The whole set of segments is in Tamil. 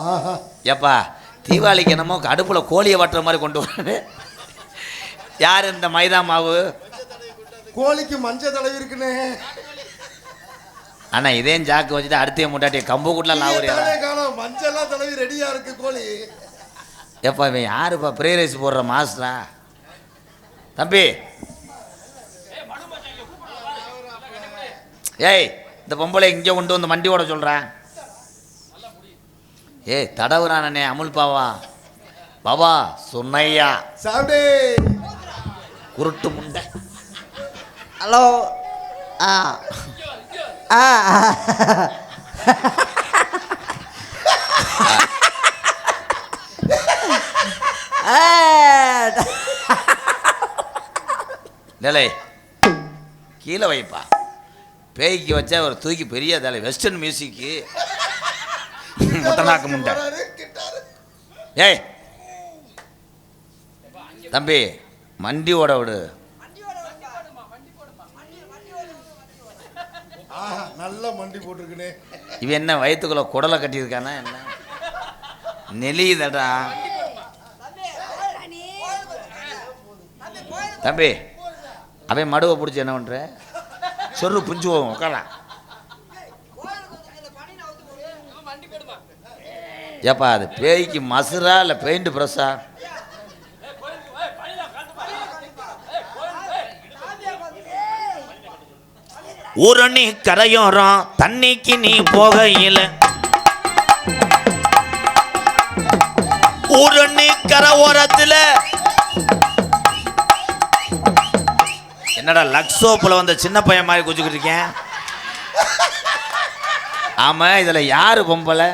ஆஹா. ஏப்பா தீபாவளிக்கு என்னமோ அடுப்பில் கோழியை வட்டுற மாதிரி கொண்டு வராரு யார் இந்த மைதா மாவு? கோழிக்கு மஞ்சள் தடவி இருக்குண்ணே அண்ணா இதே ஜாக்கு வச்சுட்டு அடுத்த முட்டாட்டி கம்பு கூட்டலாம் லாவுறியா தானே காணோம் மஞ்சள்லாம் தடவி ரெடியா இருக்கு கோழி. ஏப்பா இவன் யாருப்பா? ப்ரே ரைஸ் போடுற மாஸ்டரா? தம்பி. ஏய் இந்த பொம்பளை இங்கே கொண்டு வந்து வண்டி ஓட சொல்கிறேன் ஏய் தடவுறானே அமுல் பாவா. பாபா சுன்னையா. சாப்பிடே. குருட்டு முண்டை. ஹலோ. ஆ. ஆ. நிலை. கீழே வைப்பா. பேய்க்கு வச்சா ஒரு தூக்கி பெரிய தலை வெஸ்டர்ன் மியூசிக்கு முட்டநாக்கு முண்டை. ஏய். தம்பி மண்டி ஓட விடு. நல்ல மண்டி போட்டிருக்குனே. இவன் என்ன வயிற்றுக்குள்ள குடலை கட்டியிருக்கானா என்ன? நெளியுதடா. தம்பி அவன் மடுவை பிடிச்சி என்ன பண்ற? சொல்லு புஞ்சு போவோம் உட்காரலாம் ஏப்பா அது பேய்க்கு மசுரா இல்லை பெயிண்ட் ப்ரெஷ்ஷா ஊரணி கரையோரம் தண்ணிக்கு நீ போகையில். ஊரணி கரை ஓரத்தில் என்னடா லக்ஸோப்பில் வந்த சின்ன பையன் மாதிரி குச்சிக்கிட்டு இருக்கேன்? ஆமா இதுல யாரு பொம்பளை?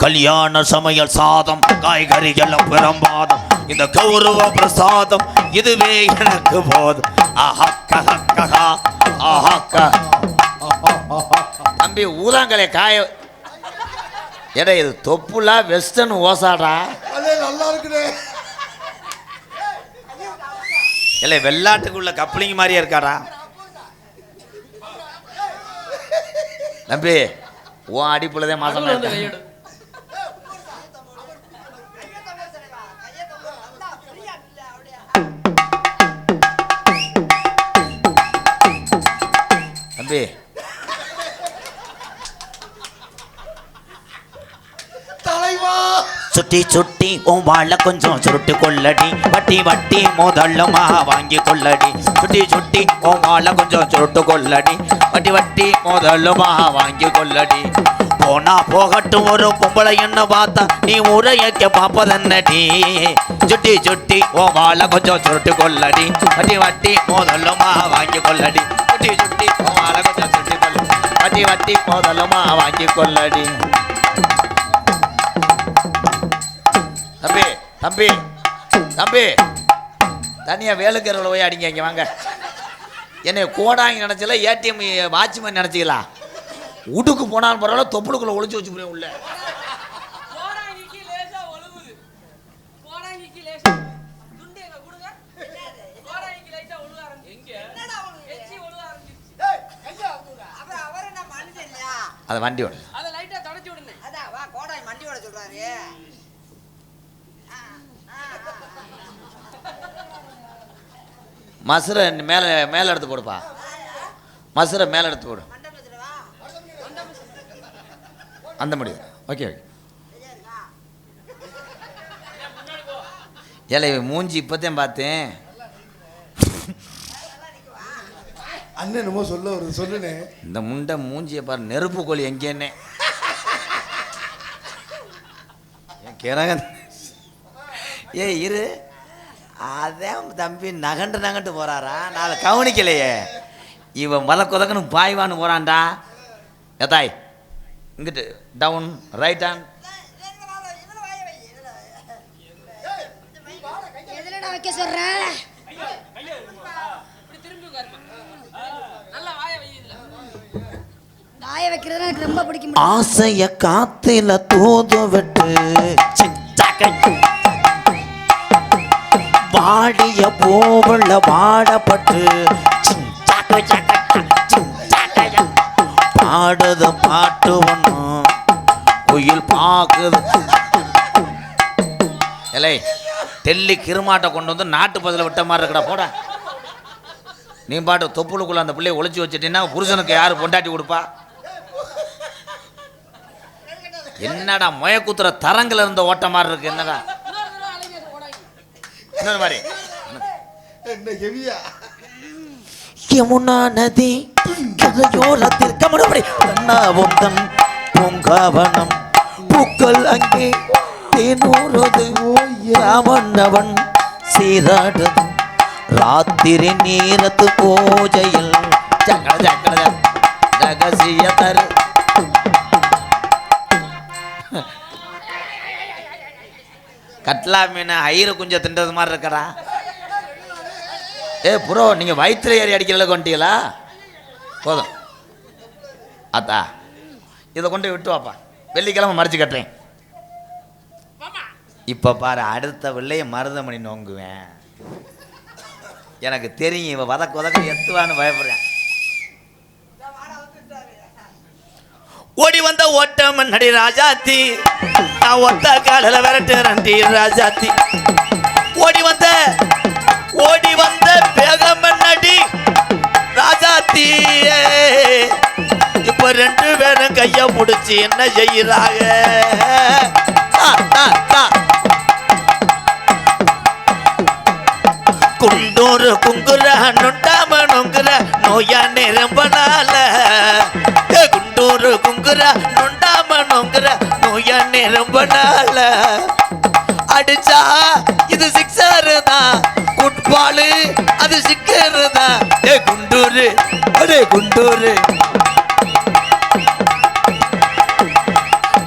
கல்யாண சமையல் சாதம் காய்கறிகள் பிரமாதம் இந்த கௌரவ பிரசாதம் இதுவே எனக்கு போதும். ஆஹா ஆஹா தம்பி ஊதாங்கலை காய எடா இது தொப்புலா வெஸ்டர்ன் ஓசாடா அதே நல்லா இருக்குனே இல்லை வெள்ளாட்டுக்குள்ள கப்ளிங் மாதிரியே இருக்காடா. தம்பி உன் அடிப்புல தான் மாசம் தம்பி சுட்டி சுட்டி உன் வாழ கொஞ்சம் சுருட்டு கொள்ளடி. வட்டி வட்டி முதல்லுமா வாங்கி கொள்ளடி. சுட்டி சுட்டி உன் வாழ கொஞ்சம் சுருட்டு கொள்ளடி. வட்டி வட்டி முதல்லுமா வாங்கி கொள்ளடி. போனா போகட்டும் ஒரு பொம்பளை என்ன பார்த்தா நீ உரையக்க பாப்பதன்னடி சுட்டி சுட்டி ஓ வாழ கொஞ்சம் சுருட்டு கொள்ளடி. வட்டி வட்டி முதல்லமா வாங்கி கொள்ளடி. சுட்டி சுட்டி ஓ வாழ கொஞ்சம் சுட்டி கொள்ளடி. வட்டி வட்டி முதல்லமா வாங்கி கொள்ளடி. தம்பி தம்பி தம்பி. தனியாக வேலுக்கரில் போய் அடிங்க இங்கே வாங்க. என்னை கோடாங்கி நினச்சல ஏடிஎம் வாட்ச்மேன் நினச்சிக்கலாம் வீட்டுக்கு போனாலும் பரவாயில்ல தொப்புளுக்குள்ள ஒளிச்சு வச்சு போய் உள்ள. கோடாங்கிக்கு லேசா ஒழுகுது கோடாங்கிக்கு லேசா துண்டு எங்க கொடுங்க கோடாங்கிக்கு லேசா ஒழுக ஆரம்பிச்சு எங்க எச்சி ஒழுக ஆரம்பிச்சிருச்சு அப்புறம் அவர் என்ன மனுஷன் இல்லையா அதை வண்டி விட அதை லைட்டா தொடச்சு விடுங்க அதான் வா கோடாய் மண்டியோட சொல்றாரு மசுரை மேலே மேலே எடுத்து போடுப்பா. மசுரை மேலே எடுத்து போடு. அந்த முடியும் ஓகே ஓகே. ஏல இவன் மூஞ்சி இப்போத்தையும் பார்த்தேன். அண்ணன் என்னமோ சொல்ல வருது சொல்லுனே இந்த முண்டை மூஞ்சியை பாரு நெருப்பு கோழி எங்கேன்னே. கிரகம் ஏய் இரு. அதான் தம்பி நகண்டு நகண்டு போறாரா? நான் கவனிக்கலையே. இவன் மலை குதக்கணும் பாய்வான்னு போறான்டா. எதாய் இங்கிட்டு டவுன் ரைட் ஹேண்ட் வைக்க வாய வைக்கிறது எனக்கு ரொம்ப பிடிக்கும். ஆசைய காத்தில தூது விட்டு. வாடிய பூவுள்ள வாடப்பட்டு. பாடுத பாடுது பாட்டு ஒன்றும் குயில் பாக்குது. இல்லை டெல்லி கிருமாட்டை கொண்டு வந்து நாட்டு பதில விட்ட மாதிரி இருக்கடா போட. நீ பாட்டு தொப்புளுக்குள்ள அந்த பிள்ளைய ஒழிச்சு வச்சுட்டீங்கன்னா புருஷனுக்கு யாரு பொண்டாட்டி கொடுப்பா? என்னடா முயக்குத்துற தரங்கில் இருந்த ஓட்ட மாதிரி இருக்கு என்னடா இன்னொரு தடவை அலைங்க கோடாங்கி இன்னொரு மாதிரி. என்ன ஹெவியா? யமுனா நதி கரையோரத்தில் கமலபடி கண்ணாவுந்தன் பூங்காவனம் பூக்கள் அங்கே தேனூறுது ராமண்ணவன் சீராடுது. ராத்திரி நேரத்து பூஜையில் ரகசிய தரு கட்லா மீனை ஐர குஞ்ச தின்றது மாதிரி இருக்கடா. ஏ ப்ரோ நீங்கள் வயிற்றுல ஏறி அடிக்கிற அளவுக்கு வந்துட்டீங்களா போதும். அத்தா இதை கொண்டு விட்டு வாப்பா. வெள்ளிக்கிழமை மறைச்சு கட்டுறேன். இப்போ பாரு அடுத்த வெள்ளைய மருதமணி நோங்குவேன். எனக்கு தெரியும் இவன் வதக்க வதக்க எத்துவான்னு பயப்படுறேன். ஓடி வந்த ஓட்டம் நடி ராஜாத்தி. நான் ஒத்த காலில் விரட்டுறேன் ராஜாத்தி. ஓடி வந்த ஓடி வந்த வேகம் நடி ராஜாத்தி இப்ப ரெண்டு பேரும் கைய முடிச்சு என்ன செய்யறாங்க தா, குண்டூர் குங்குற நொண்டாம நொங்குற நோயா ரொம்ப நாள குண்டூர் குங்குற நோயா ரொம்ப நாள அடிச்சா இது சிக்ஸர் தான். ஃபுட்பாலு அது சிக்கர் தான். ஏ குண்டூரு. அடே குண்டூரு.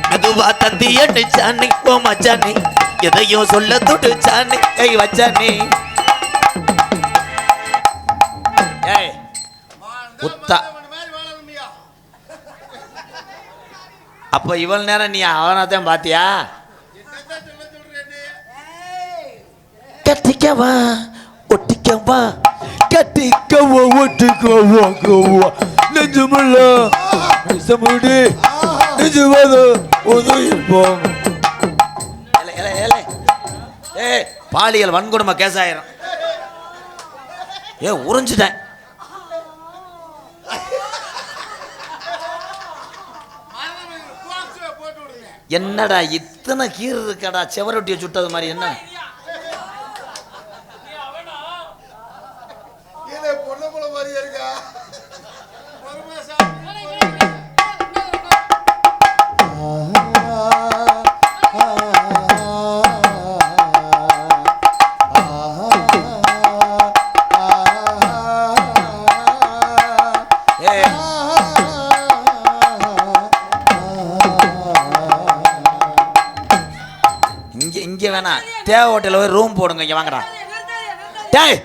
மெதுவா தந்தி அடிச்சானி ஓ மச்சானி. எதையும் சொல்ல துடிச்சானி கை வச்சானே ஏய் உத்தா அப்போ இவ்வளோ நேரம் நீ அவனை தான் பாத்தியா? கட்டிக்கவா ஒட்டிக்கவா கட்டிக்கவா ஒட்டுக்கவா கவா. நெஞ்சுமுள்ள நெஞ்சமுடி நெஞ்சுவது உதவிப்போம் ஏலே, ஏலே, ஏய் பாலியல் வன்கொடுமை கேஸ் ஆயிரும். ஏ உறிஞ்சிட்டேன். என்னடா இத்தனை கீறு இருக்கடா செவரொட்டியை சுட்டது மாதிரி என்ன? வேணாம் தேவை ஹோட்டலில் போய் ரூம் போடுங்க இங்கே வாங்கடா. டேய்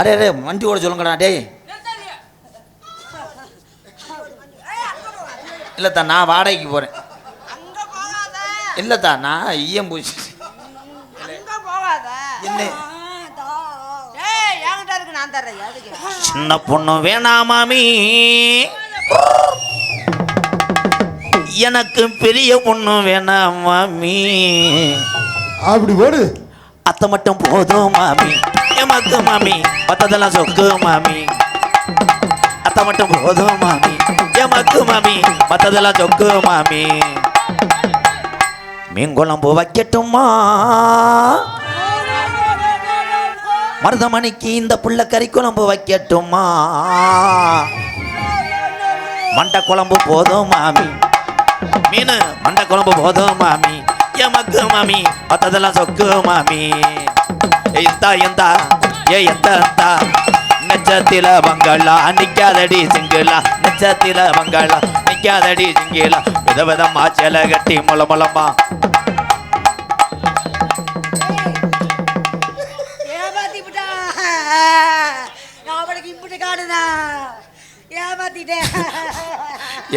அரே அரே வண்டி ஓட சொல்லுங்கடா டேய். இல்லத்தா நான் வாடகைக்கு போறேன். இல்லைத்தா இல்லத்தா நான் ஈயம் பூச்சி. என்ன? சின்ன பொண்ணு வேணா மாமி. எனக்கு பெரிய பொண்ணு வேணா மாமி. அப்படி போடு. அத்தை மட்டும் போதும் மாமி. எமக்கு மாமி. மற்றதெல்லாம் சொக்கு மாமி. அத்தை மட்டும் போதும் மாமி. எமக்கு மாமி. மற்றதெல்லாம் சொக்கு மாமி. மீன் குழம்பு வைக்கட்டுமா? மருதமணிக்கு இந்த புள்ள கறி குழம்பு வைக்கட்டுமா? மண்டை குழம்பு போதும் மாமி. மீன் மண்டை குழம்பு போதும் மாமி. எமக்கு மாமி மத்ததெல்லாம் சொக்கு மாமி. எந்தா எந்தா ஏ எந்த எந்தா நெச்சத்தில பங்களா நிக்காதடி சிங்கிளா. நெச்சத்தில பங்களா நிக்காதடி சிங்கிளா. வித விதமா செல கட்டி முள முளமா.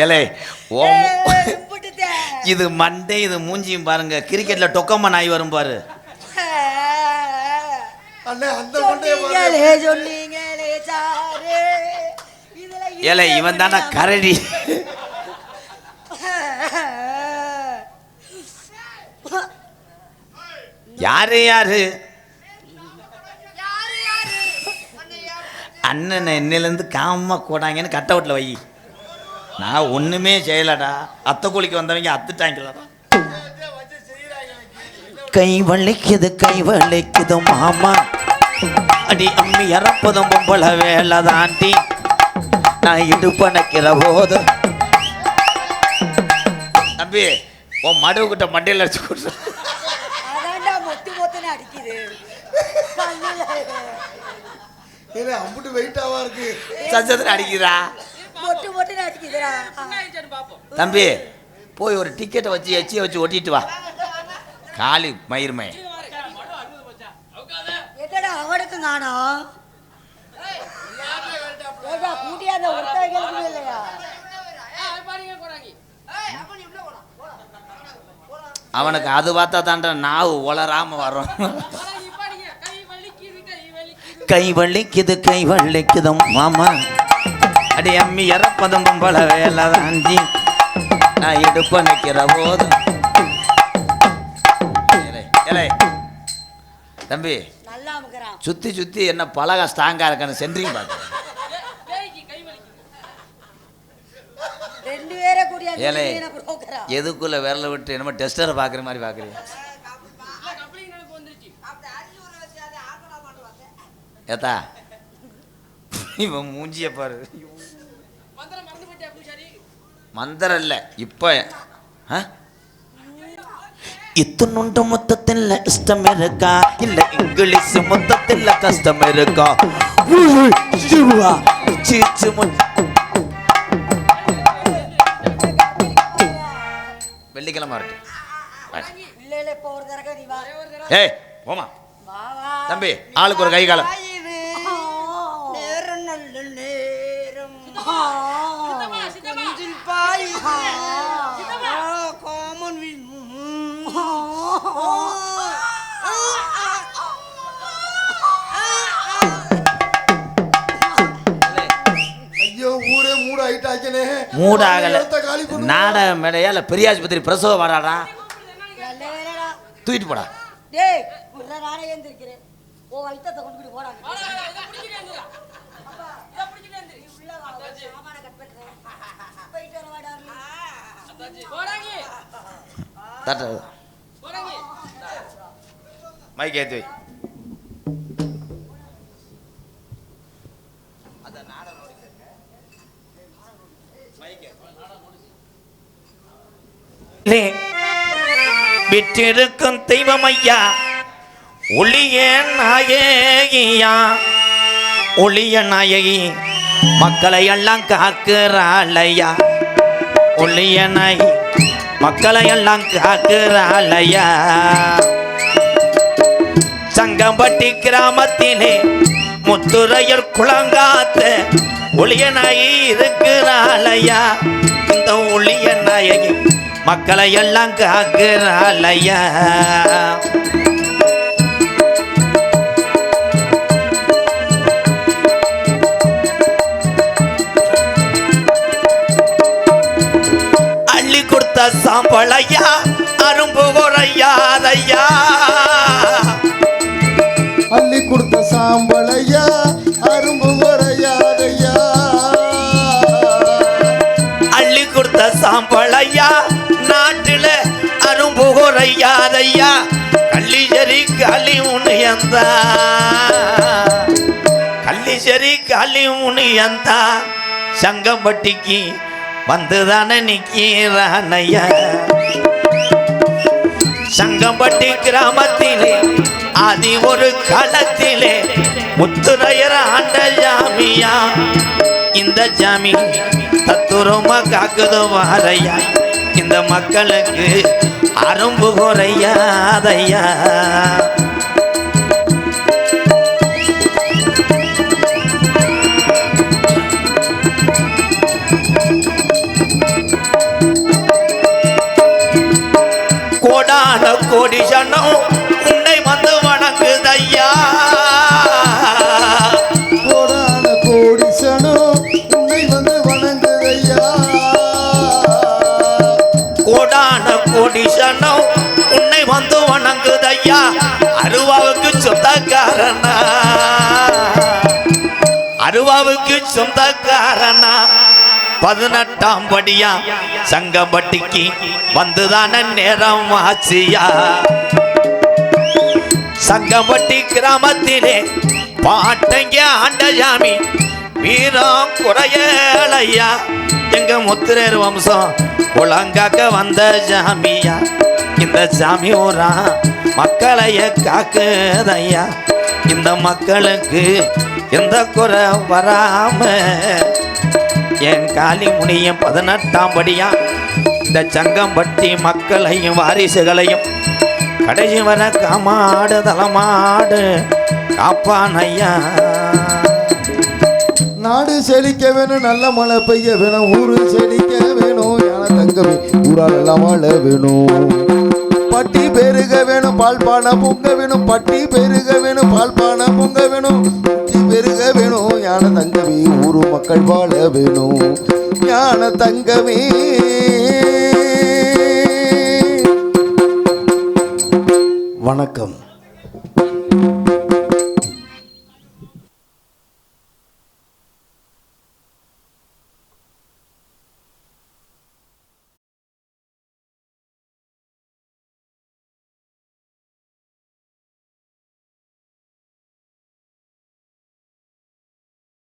ஏலே ஓ. இது மண்டே இது மூஞ்சியும் பாருங்க. கிரிக்கெட்ல டொக்கம்ம நாய் வரும் பாரு. ஏலே இவன் தானே கரடி. யாரு யாரு? அண்ணனை என்னிலேருந்து காம கூடாங்கன்னு கட்ட வீட்டில் வை. நான் ஒன்றுமே செய்யலடா. அத்தை கூலிக்கு வந்தவங்க அத்துட்டாங்களடா கை வலிக்குது கை வலிக்குது மாமா. அடி அம்மி இறப்பதும் பொம்பளை வேலை தாண்டி நான் இடுப்பணைக்கிற போது. தம்பி உன் மடுவு கிட்ட மண்டையில் அடிச்சு கொடுத்து. அடிக்குது. அம்புட்டு வெயிட்டாவா இருக்கு. சச்சத்தில் அடிக்கிறா தம்பி போய் ஒரு டிக்கெட்டை வச்சு எச்சியை வச்சு ஒட்டிட்டு வா. காலி மயிர்மை. என்னடா அவனுக்கும் காணோம் இல்லையா? அவனுக்கு அது பார்த்தா தாண்டா நாவு உளராம வரும். கை வலிக்குது கை வலிக்குது. கை வலிக்குது கை வலிக்குது மாமா. அடி அம்மி இறப்பதும் பொம்பளை வேலை தாண்டி நான் இடுப்ப நிற்கிற போது. ஏலே, ஏலே. தம்பி சுத்தி சுத்தி என்ன பலகா ஸ்ட்ராங்கா இருக்கான்னு சென்ட்ரிங் பார்த்து பேய்க்கு கை வலிக்குது. ரெண்டு பேரை கூடிய ஏலே. புரோக்கரா எதுக்குள்ள விரல விட்டு என்னமோ டெஸ்டரை பார்க்குற மாதிரி பார்க்குறீங்க. ஏத்தா இவன் மூஞ்சிய பாரு. மந்திரம் இல்லை இப்போ இத்தனுண்டு மொத்தத்தில் இஷ்டம் இருக்கா? இல்ல இங்கிலீஷ் மொத்தத்தில் கஷ்டம் இருக்கா? சீச்சு மொ- வெள்ளிக்கிழமை வரட்டு இல்ல இல்ல இப்போ ஒரு பாய். காமன் மூடாகல. இடத்த காலி பண்ணு. நாடக மேடையா இல்ல பெரிய ஆஸ்பத்திரி பிரசவ வாடாடா தூக்கிட்டு போடா. டேய் உள்ள நானே ஏந்திருக்கிறேன் ஓ வைத்தத்தை கொண்டு போய் போடாங்க வாடா, வாடா, இதை பிடிச்சிட்டு வந்துரு. இதை பிடிச்சிட்டு வந்துரு. உள்ள வா சாமான கட் பண்ணுறேன் போயிட்டு வர வாடா போறாங்க தட்ட. போறாங்க மைக் ஏற்றி வை. விட்டிருக்கும் தெய்வம் ஐயா ஒளிய நாயகியா ஒளிய நாயகி மக்களை எல்லாம் காக்குறாளையா ஒளிய மக்களை எல்லாம் காக்குறாளையா? சங்கம்பட்டி கிராமத்திலே முத்துரையர் குளங்காத்த ஒளிய இருக்கிறாளையா? இந்த ஒளிய மக்களை எல்லாம் காக்குறாளையா? சாம்பளையா அரும்பு குறையாதையா அள்ளி கொடுத்த சாம்பளையா அரும்பு குறையாதையா அள்ளி கொடுத்த சாம்பளையா நாட்டுல அரும்பு குறையாதையா கள்ளிசரி களி உனியந்தா கள்ளிசரி களி உனியந்தா சங்கம்பட்டிக்கு வந்துதானே நிக்கிறானையா சங்கம்பட்டி கிராமத்திலே ஆதி ஒரு களத்திலே முத்துரையர் ஆண்ட ஜாமியா. இந்த ஜாமி தத்துரமா காக்குது வாரையா இந்த மக்களுக்கு அரும்பு குறையாதையா. சொந்தக்காரனா? அருவாவுக்கு சொந்தக்காரனா? பதினெட்டாம் படியா? சங்கப்பட்டிக்கு வந்துதான நேரம் ஆச்சியா? சங்கம்பட்டி கிராமத்திலே பாட்டங்க ஆண்டஜாமி வீரம் குறையலையா? எங்க முத்திரர் வம்சம் உலங்காக்க வந்த ஜாமியா? இந்த ஜாமி ஊரா? மக்களைய காக்குதையா இந்த மக்களுக்கு எந்த குறை வராம. என் காளி முனியும் பதினெட்டாம் படியா. இந்த சங்கம்பட்டி மக்களையும் வாரிசுகளையும் கடைசி வர காமாடு தலமாடு காப்பான் ஐயா நாடு செழிக்க வேணும் நல்ல மழை பெய்ய வேணும். ஊரு செழிக்க வேணும் யானை தங்கமே ஊரால் எல்லாம் வாழ வேணும். பால்பான பால் பானை பொங்க வேணும் பட்டி பெருக வேணும் பால் பானை பொங்க வேணும் பட்டி பெருக வேணும் யானை தங்கமே ஊரு மக்கள் வாழ வேணும். யானை தங்கமே. வணக்கம்.